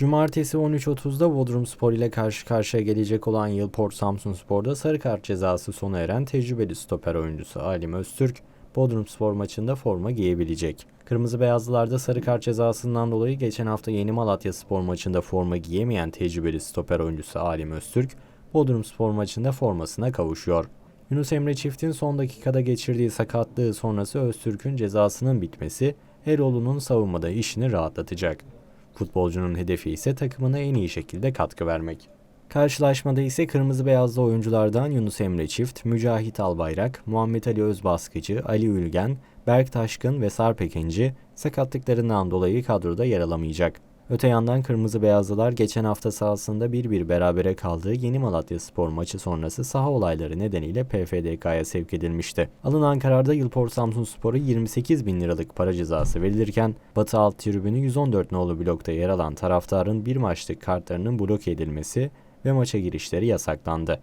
Cumartesi 13.30'da Bodrum Spor ile karşı karşıya gelecek olan Yılport Samsun Spor'da sarı kart cezası sona eren tecrübeli stoper oyuncusu Alim Öztürk, Bodrum Spor maçında forma giyebilecek. Kırmızı Beyazlılarda sarı kart cezasından dolayı geçen hafta Yeni Malatya Spor maçında forma giyemeyen tecrübeli stoper oyuncusu Alim Öztürk, Bodrum Spor maçında formasına kavuşuyor. Yunus Emre Çift'in son dakikada geçirdiği sakatlığı sonrası Öztürk'ün cezasının bitmesi Eroğlu'nun savunmada işini rahatlatacak. Futbolcunun hedefi ise takımına en iyi şekilde katkı vermek. Karşılaşmada ise kırmızı beyazlı oyunculardan Yunus Emre Çift, Mücahit Albayrak, Muhammed Ali Özbaskıcı, Ali Ülgen, Berk Taşkın ve Sarp Ekinci sakatlıklarından dolayı kadroda yer alamayacak. Öte yandan kırmızı beyazlılar geçen hafta sahasında 1-1 berabere kaldığı Yeni Malatya Spor maçı sonrası saha olayları nedeniyle PFDK'ya sevk edilmişti. Alınan kararda Yılport Samsun Spor'a 28 bin liralık para cezası verilirken Batı Alt Tribünü 114 nolu blokta yer alan taraftarın bir maçlık kartlarının bloke edilmesi ve maça girişleri yasaklandı.